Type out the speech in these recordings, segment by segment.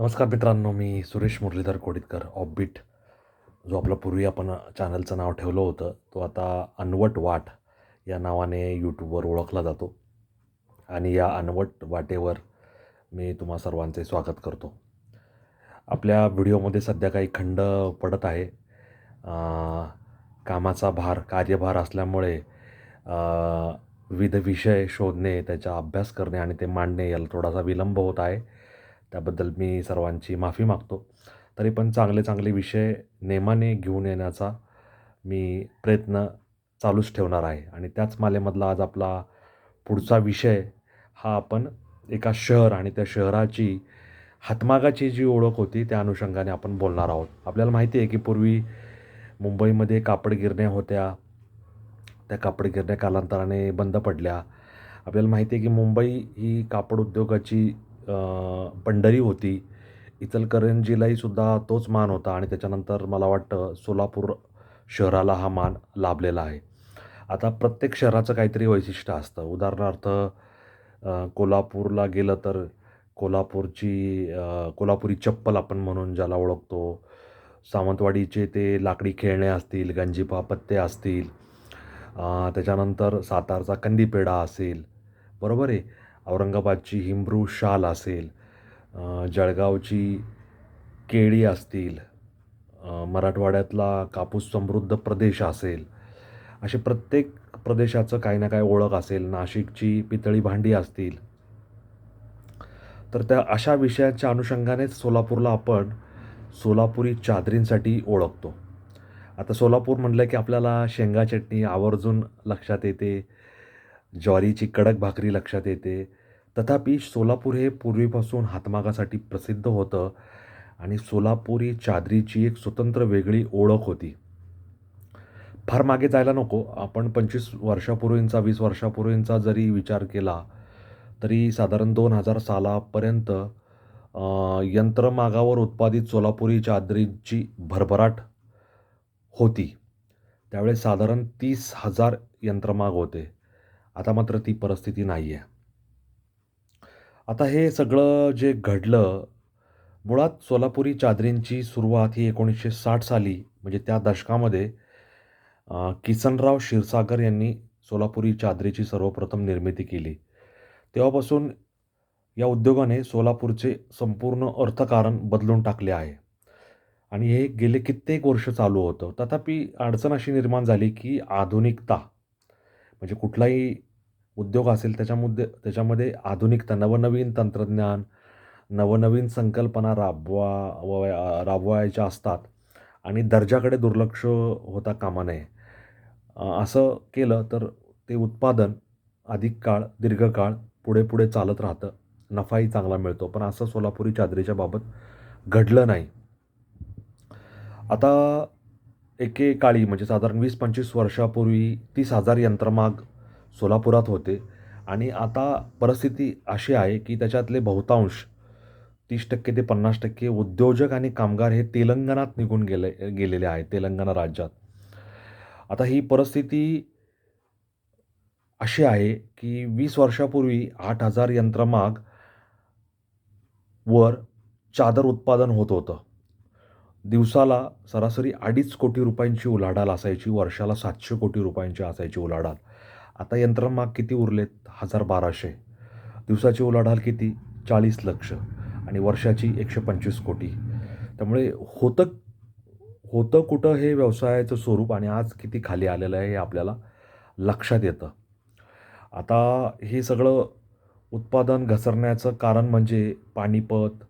नमस्कार मित्रांनो मी सुरेश मुरलीधर कोडितकर ऑफबीट जो आपला पूर्वी आपण चॅनलचं नाव ठेवलं होतं तो आता अनवट वाट या नावाने यूट्यूबवर ओळखला जातो. आणि या अनवट वाटेवर मी तुम्हा सर्वांचे स्वागत करतो. आपल्या व्हिडिओमध्ये सध्या काही खंड पडत आहे. कामाचा भार कार्यभार असल्यामुळे विविध विषय शोधणे त्याचा अभ्यास करणे आणि ते मांडणे याला थोडासा विलंब होत आहे. त्याबद्दल मी सर्वांची माफी मागतो. तरी पण चांगले चांगले विषय नेमाने घेऊन येण्याचा मी प्रयत्न चालूच ठेवणार आहे. आणि त्याच मालेमधला आज आपला पुढचा विषय हा आपण एका शहर आणि त्या शहराची हातमागाची जी ओळख होती त्या अनुषंगाने आपण बोलणार आहोत. आपल्याला माहिती आहे की पूर्वी मुंबईमध्ये कापड गिरण्या होत्या. त्या कापड गिरण्या कालांतराने बंद पडल्या. आपल्याला माहिती आहे की मुंबई ही कापड उद्योगाची पंढरी होती. इचलकरंजीलाही सुद्धा तोच मान होता आणि त्याच्यानंतर मला वाटतं सोलापूर शहराला हा मान लाभलेला आहे. आता प्रत्येक शहराचं काहीतरी वैशिष्ट्य असतं. उदाहरणार्थ कोल्हापूरला गेलं तर कोल्हापूरची कोल्हापुरी चप्पल आपण म्हणून ज्याला ओळखतो सावंतवाडीचे ते लाकडी खेळणे असतील गंजीपा पत्ते असतील त्याच्यानंतर सातारचा कंदीपेढा असेल. बरोबर आहे. औरंगाबादची हिमरू शाल असेल जळगावची केळी असतील मराठवाड्यातला कापूस समृद्ध प्रदेश असेल असे प्रत्येक प्रदेशाचं काही ना काही ओळख असेल नाशिकची पितळी भांडी असतील. तर त्या अशा विषयाच्या अनुषंगानेच सोलापूरला आपण सोलापुरी चादरींसाठी ओळखतो. आता सोलापूर म्हटलं की आपल्याला शेंगा चटणी आवर्जून लक्षात येते ज्वारीची कडक भाकरी लक्षात येते तथापि सोलापूर हे पूर्वीपासून हातमागासाठी प्रसिद्ध होतं आणि सोलापुरी चादरीची एक स्वतंत्र वेगळी ओळख होती. फार मागे जायला नको. आपण पंचवीस वर्षापूर्वींचा वीस वर्षापूर्वींचा जरी विचार केला तरी साधारण दोन हजार सालापर्यंत यंत्रमागावर उत्पादित सोलापुरी चादरीची भरभराट होती. त्यावेळेस साधारण तीस हजार यंत्रमाग होते. आता मात्र ती परिस्थिती नाही आहे आता हे सगळं जे घडलं मुळात सोलापुरी चादरींची सुरुवात ही एकोणीसशे साठ साली म्हणजे त्या दशकामध्ये किसनराव क्षीरसागर यांनी सोलापुरी चादरीची सर्वप्रथम निर्मिती केली. तेव्हापासून या उद्योगाने सोलापूरचे संपूर्ण अर्थकारण बदलून टाकले आहे. आणि हे गेले कित्येक वर्ष चालू होतं. तथापि अडचण अशी निर्माण झाली की आधुनिकता म्हणजे कुठलाही उद्योग असेल त्याच्यामध्ये त्याच्यामध्ये आधुनिकता नवनवीन तंत्रज्ञान नवनवीन संकल्पना राबवा व- राबवायच्या असतात आणि दर्जाकडे दुर्लक्ष होता कामा नये. असं केलं तर ते उत्पादन अधिक काळ दीर्घकाळ पुढे पुढे चालत राहतं. नफाही चांगला मिळतो पण असं सोलापुरी चादरीच्या बाबत घडलं नाही. आता एकेकाळी म्हणजे साधारण वीस पंचवीस वर्षापूर्वी तीस हजार यंत्रमाग सोलापुरात होते. आणि आता परिस्थिती अशी आहे की त्याच्यातले बहुतांश तीस टक्के ते पन्नास टक्के उद्योजक आणि कामगार हे तेलंगणात निघून गेले गेलेले आहेत तेलंगणा राज्यात. आता ही परिस्थिती अशी आहे की वीस वर्षापूर्वी आठ हजार यंत्रमाग वर चादर उत्पादन होत होतं. दिवसाला सरासरी अडीच कोटी रुपयांची उलाढाल असायची वर्षाला सातशे कोटी रुपयांची असायची उलाढाल. आता यंत्रमाग किती उरलेत? हजार बाराशे. दिवसाची उलाढाल किती? चाळीस लक्ष. आणि वर्षाची एकशे पंचवीस कोटी. त्यामुळे होतं होतं कुठं हे व्यवसायाचं स्वरूप आणि आज किती खाली आलेलं आहे हे आपल्याला लक्षात येतं. आता हे सगळं उत्पादन घसरण्याचं कारण म्हणजे पानिपत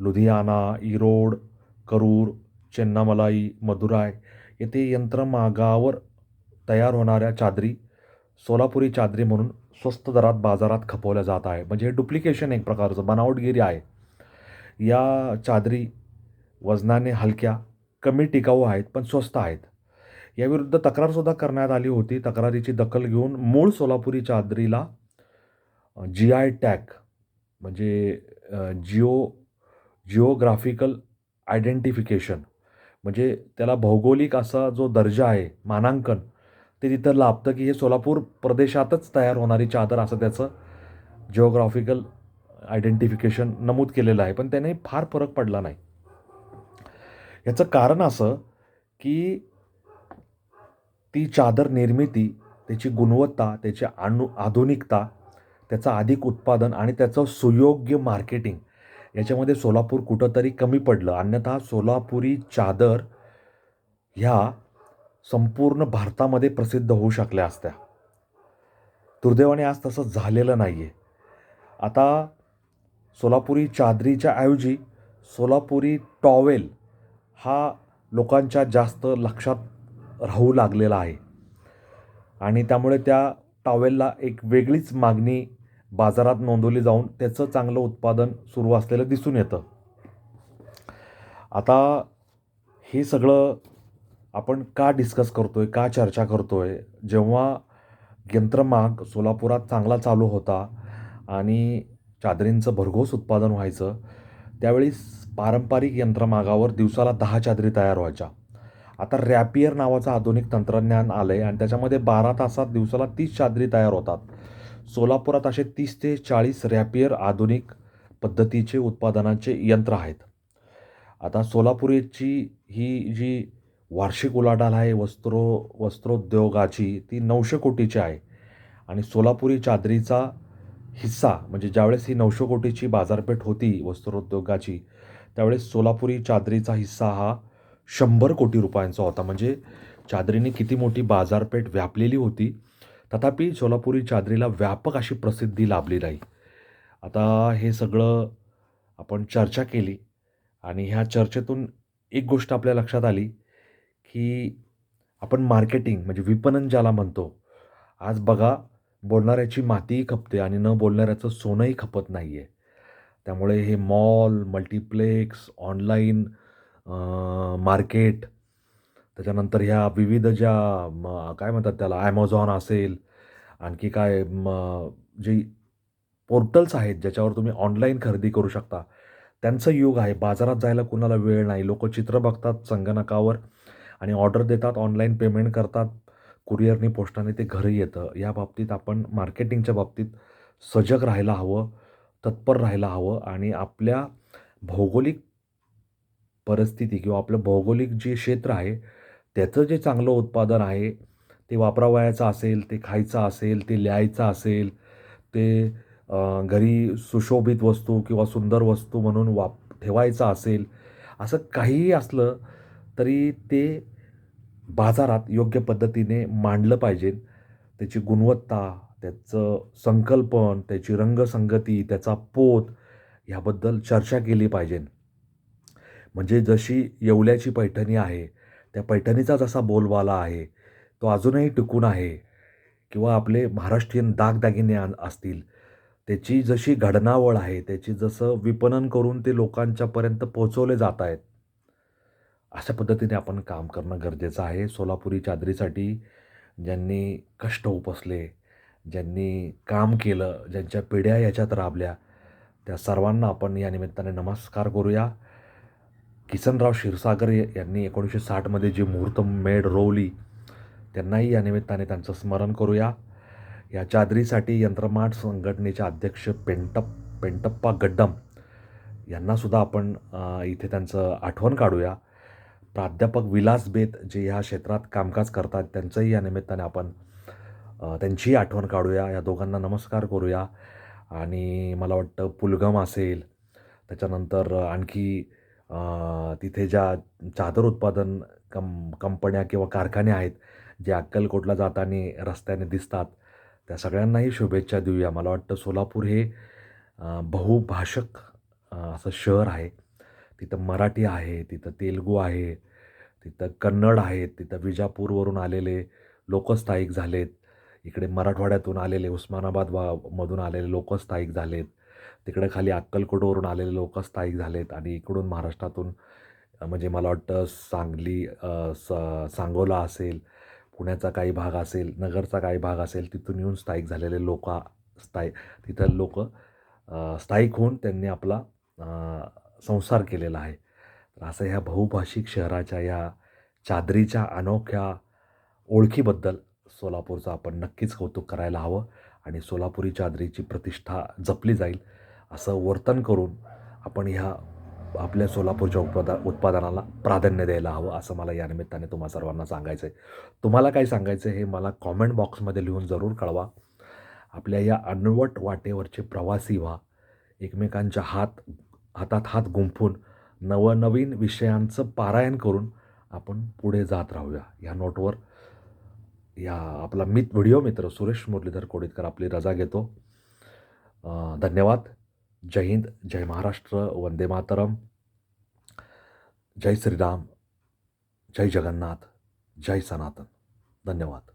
लुधियाना इरोड करूर चेन्नामलाई मदुराय येथे यंत्रमागावर तयार होणाऱ्या चादरी सोलापुरी चादरी म्हणून स्वस्त दरात बाजारात खपवल्या जात आहे. म्हणजे हे डुप्लिकेशन एक प्रकारचं बनावटगिरी आहे. या चादरी वजनाने हलक्या कमी टिकाऊ आहेत पण स्वस्त आहेत. याविरुद्ध तक्रारसुद्धा करण्यात आली होती. तक्रारीची दखल घेऊन मूळ सोलापुरी चादरीला जी आय टॅग म्हणजे जिओ जिओग्राफिकल आयडेंटिफिकेशन म्हणजे त्याला भौगोलिक असा जो दर्जा आहे मानांकन ते तिथं लाभतं की हे सोलापूर प्रदेशातच तयार होणारी चादर असं त्याचं जिओग्राफिकल आयडेंटिफिकेशन नमूद केलेलं आहे. पण त्याने फार फरक पडला नाही. याचं कारण असं की ती चादर निर्मिती त्याची गुणवत्ता त्याची अनु आधुनिकता त्याचं अधिक उत्पादन आणि त्याचं सुयोग्य मार्केटिंग याच्यामध्ये सोलापूर कुठंतरी कमी पडलं. अन्यथा सोलापुरी चादर ह्या संपूर्ण भारतामध्ये प्रसिद्ध होऊ शकल्या असत्या. दुर्दैवाने आज तसं झालेलं नाही आहे आता सोलापुरी चादरीच्या ऐवजी सोलापुरी टॉवेल हा लोकांच्या जास्त लक्षात राहू लागलेला आहे. आणि त्यामुळे त्या टॉवेलला एक वेगळीच मागणी बाजारात नोंदवली जाऊन त्याचं चांगलं उत्पादन सुरू असलेलं दिसून येतं. आता हे सगळं आपण का डिस्कस करतो आहे का चर्चा करतो आहे जेव्हा यंत्रमाग सोलापुरात चांगला चालू होता आणि चादरींचं भरघोस उत्पादन व्हायचं त्यावेळी पारंपरिक यंत्रमागावर दिवसाला दहा चादरी तयार व्हायच्या. आता रॅपियर नावाचं आधुनिक तंत्रज्ञान आलं आहे आणि त्याच्यामध्ये बारा तासात दिवसाला तीस चादरी तयार होतात. सोलापुरात असे तीस ते चाळीस रॅपियर आधुनिक पद्धतीचे उत्पादनाचे यंत्र आहेत. आता सोलापुरीची ही जी वार्षिक उलाढाल आहे वस्त्रो वस्त्रोद्योगाची ती नऊशे कोटीची आहे. आणि सोलापुरी चादरीचा हिस्सा म्हणजे ज्यावेळेस ही नऊशे कोटीची बाजारपेठ होती वस्त्रोद्योगाची त्यावेळेस सोलापुरी चादरीचा हिस्सा हा शंभर कोटी रुपयांचा होता. म्हणजे चादरीने किती मोठी बाजारपेठ व्यापलेली होती तथापि सोलापुरी चादरीला व्यापक अशी प्रसिद्धी लाभली नाही. आता हे सगळं आपण चर्चा केली आणि ह्या चर्चेतून एक गोष्ट आपल्या लक्षात आली की आपण मार्केटिंग म्हणजे विपणन ज्याला म्हणतो आज बघा बोलणाऱ्याची मातीही खपते आणि न बोलणाऱ्याचं सोनंही खपत नाही आहे त्यामुळे हे मॉल मल्टिप्लेक्स ऑनलाईन मार्केट त्याच्यानंतर ह्या विविध ज्या काय म्हणतात त्याला ॲमेझॉन असेल आणखी काय म जे पोर्टल्स आहेत ज्याच्यावर तुम्ही ऑनलाईन खरेदी करू शकता त्यांचं युग आहे. बाजारात जायला कुणाला वेळ नाही. लोक चित्र बघतात संगणकावर. आणि ऑर्डर देतात ऑनलाईन पेमेंट करतात कुरिअरने पोस्टाने ते घरी येतं. या बाबतीत आपण मार्केटिंगच्या बाबतीत सजग राहायला हवं तत्पर राहायला हवं आणि आपल्या भौगोलिक परिस्थिती किंवा आपलं भौगोलिक जे क्षेत्र आहे त्याचं जे चांगलं उत्पादन आहे ते वापरावयाचं असेल ते खायचं असेल ते लिहायचं असेल ते घरी सुशोभित वस्तू किंवा सुंदर वस्तू म्हणून वाप ठेवायचं असेल असं काहीही असलं तरी ते बाजारात योग्य पद्धतीने मांडलं पाहिजे. त्याची गुणवत्ता त्याचं संकल्पन त्याची रंगसंगती त्याचा पोत ह्याबद्दल चर्चा केली पाहिजे. म्हणजे जशी येवल्याची पैठणी आहे त्या पैठणीचा जसा बोलबाला आहे तो अजूनही टिकून आहे किंवा आपले महाराष्ट्रीयन दागदागिने असतील त्याची जशी घडणावळ आहे त्याची जसं विपणन करून ते लोकांच्यापर्यंत पोचवले जात आहेत अशा पद्धतीने आपण काम करणं गरजेचं आहे. सोलापुरी चादरीसाठी ज्यांनी कष्ट उपसले ज्यांनी काम केलं ज्यांच्या पिढ्या याच्यात राबल्या त्या सर्वांना आपण या निमित्ताने नमस्कार करूया. किसनराव क्षीरसागर यांनी एकोणीसशे साठमध्ये जी मुहूर्त मेड रोवली त्यांनाही या निमित्ताने त्यांचं स्मरण करूया. या चादरीसाठी यंत्रमाठ संघटनेचे अध्यक्ष पेंटप पेंटप्पा गड्डम यांनासुद्धा आपण इथे त्यांचं आठवण काढूया. प्राध्यापक विलास बेत जे ह्या क्षेत्रात कामकाज करतात त्यांचंही या निमित्ताने आपण त्यांचीही आठवण काढूया. या दोघांना नमस्कार करूया. आणि मला वाटतं पुलगम असेल त्याच्यानंतर आणखी तिथे ज्या चादर उत्पादन कं कंपन्या किंवा कारखाने आहेत जे अक्कलकोटला जाताना रस्त्याने दिसतात त्या सगळ्यांनाही शुभेच्छा देऊया. मला वाटतं सोलापूर हे बहुभाषक असं शहर आहे. तिथं मराठी आहे तिथं तेलगू आहे तिथं कन्नड आहेत तिथं विजापूरवरून आलेले लोक स्थायिक झालेत. इकडे मराठवाड्यातून आलेले उस्मानाबाद वा मधून आलेले लोक स्थायिक झालेत. तिकडे खाली अक्कलकोटवरून आलेले लोक स्थायिक झालेत आणि इकडून महाराष्ट्रातून म्हणजे मला वाटतं सांगली स सांगोला असेल पुण्याचा काही भाग असेल नगरचा काही भाग असेल तिथून येऊन स्थायिक झालेले लोक स्थायिक तिथं लोक स्थायिक होऊन त्यांनी आपला संसार केलेला आहे. तर असं ह्या बहुभाषिक शहराच्या या चादरीच्या अनोख्या ओळखीबद्दल सोलापूरचं आपण नक्कीच कौतुक करायला हवं आणि सोलापुरी चादरीची प्रतिष्ठा जपली जाईल असं वर्तन करून आपण ह्या आपल्या सोलापूरच्या उत्पादा उत्पादनाला प्राधान्य द्यायला हवं असं मला या निमित्ताने तुम्हा सर्वांना सांगायचं आहे. तुम्हाला काय सांगायचं आहे हे मला कॉमेंट बॉक्समध्ये लिहून जरूर कळवा. आपल्या या अनवट वाटेवरचे प्रवासी व्हा. एकमेकांच्या हात हातात हात गुंफून नवनवीन विषयांचं पारायण करून आपण पुढे जात राहूया. या नोटवर या आपला मित व्हिडिओ मित्र सुरेश मुरलीधर कोडितकर आपली रजा घेतो. धन्यवाद. जय हिंद जय महाराष्ट्र वंदे मातरम. जय श्रीराम जय जगन्नाथ जय सनातन. धन्यवाद.